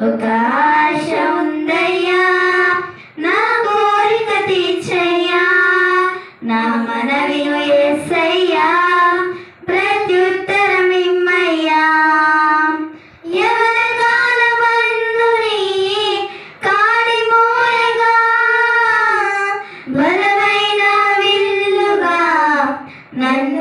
ఒక ఆశ ఉందయ్యా నా కోరిక తీర్చయ్యా నా మనవిను ఎస్సయ్యా ప్రత్యుత్తరం ఇమ్మయ్యా నన్ను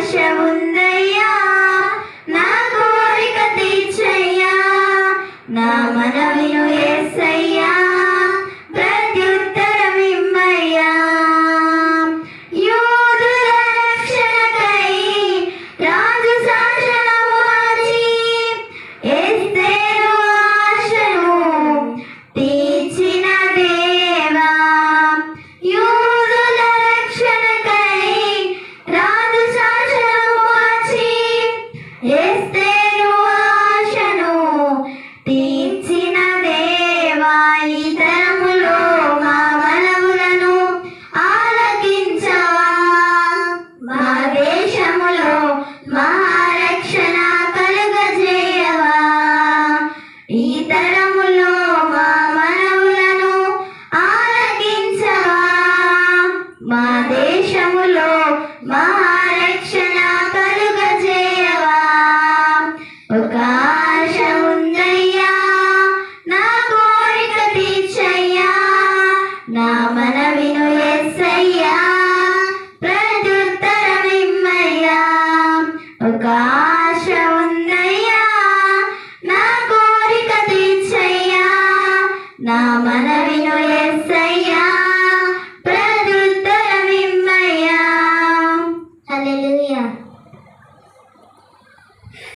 హర్షముందయ్యా నా కోరిక తీర్చయ్యా. నా మనవిను ఎస్సయ్యా మహారక్షణ కలుగజేయవా ఒక ఆశ ఉందయ్యా నా కోరిక తీర్చయ్యా నా మనవిను ఎస్సయ్యా ప్రత్యుత్తరమిమ్మయ్యా. ఒక ఆశ ఉందయ్యా నా